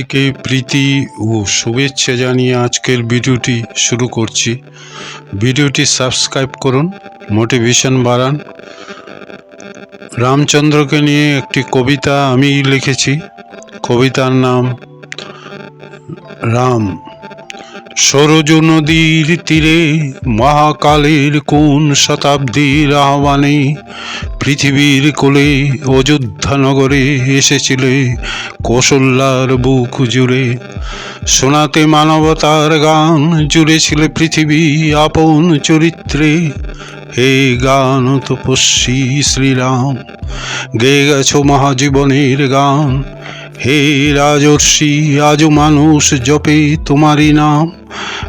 একে প্রীতি ও শুভেচ্ছা জানিয়ে আজকের ভিডিওটি শুরু করছি। ভিডিওটি সাবস্ক্রাইব করুন, মোটিভেশন বাড়ান। রামচন্দ্রকে নিয়ে একটি কবিতা আমি লিখেছি। কবিতার নাম রাম। সরজু নদীর তীরে মহাকালের কোন শতাব্দীর আহ্বানে পৃথিবীর কোলে অযোধ্যা নগরে এসেছিলে কৌশল্যার বুক জুড়ে। শোনাতে মানবতার গান জুড়েছিল পৃথিবী আপন চরিত্রে। হে গান তপস্বী শ্রীরাম গেয়ে গেছো মহাজীবনের গান। হে রাজর্ষি, আজ মানুষ জপে তোমারই নাম।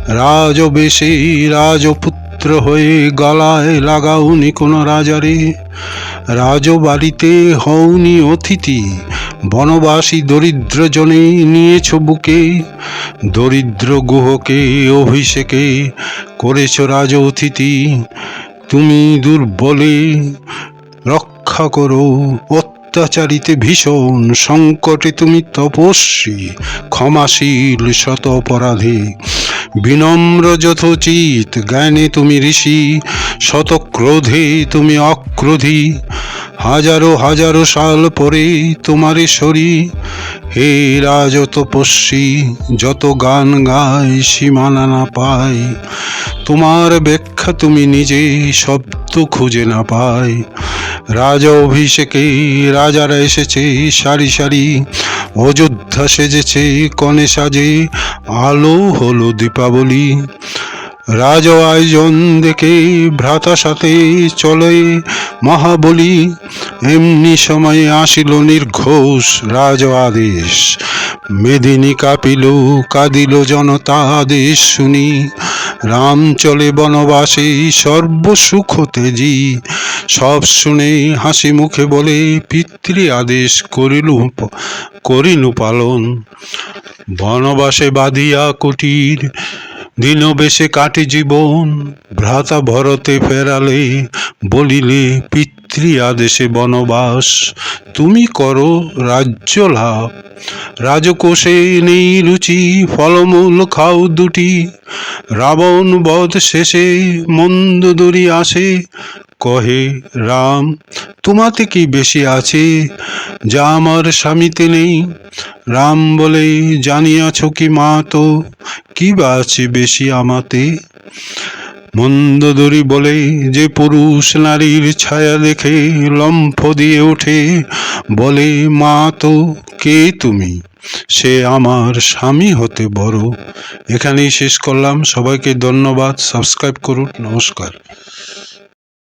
রাজবেশে রাজপুত্র হয়ে গলায় লাগাওনি কোনো রাজারে। রাজবাড়িতে হওনি অতিথি, বনবাসী দরিদ্র জনে নিয়েছ বুকে। দরিদ্র গুহকে অভিষেকে করেছ রাজ অতিথি তুমি দুর্বলে, রক্ষা করো। অত্যাচারিতে ভীষণ সংকটে তুমি তপস্বী, ক্ষমাশীল শত অপরাধে বিনম্র যথোচিত জ্ঞানে তুমি ঋষি শত ক্রোধে তুমি অক্রোধী। হাজারো হাজারো সাল পরে তোমারে সরি হে রাজ তপস্বী যত গান গায়, সীমানা না পায়। তোমার ব্যাখ্যা তুমি নিজে, শব্দ খুঁজে না পাই রাজা অভিষেকে, রাজারা এসেছে সারি সারি। অযোধ্যা সেজেছে, কনে সাজে, আলো হলো দীপাবলি। রাজ আয়োজন দেখে ভ্রাতা সাথে চলে মহাবলী এমনি সময়ে আসিল নির্ঘোষ রাজ আদেশ মেদিনী কাঁপিল কাঁদিল জনতা আদেশ শুনি। রাম চলে বনবাসে সর্বসুখ তেজি সব শুনে হাসি মুখে বলে, পিতৃ আদেশ করিল করিনু পালন। বনবাসে বাঁধিয়া কুটির দিন বেশে কাটে জীবন ভ্রাতা ভরতে ফেরালে বলিলে, পিতৃ আদেশে বনবাস, তুমি করো রাজ্য লাভ রাজকোষে নেই রুচি, ফলমূল খাও দুটি। রাবণ বধ শেষে মন্দ দরি আসে, কহে, রাম, তোমাতে কি বেশি আছে? যা আমার স্বামীতে নেই। রাম বলে, জানিয়াছ কি মা তো, কি বা আছে বেশি আমাতে? মন্দদরি বলে যে পুরুষ নারীর ছায়া দেখে লম্ফ দিয়ে ওঠে, বলে, মা তো কে তুমি? সে আমার স্বামী হতে বড়। এখানেই শেষ করলাম। সবাইকে ধন্যবাদ। সাবস্ক্রাইব করুন। নমস্কার।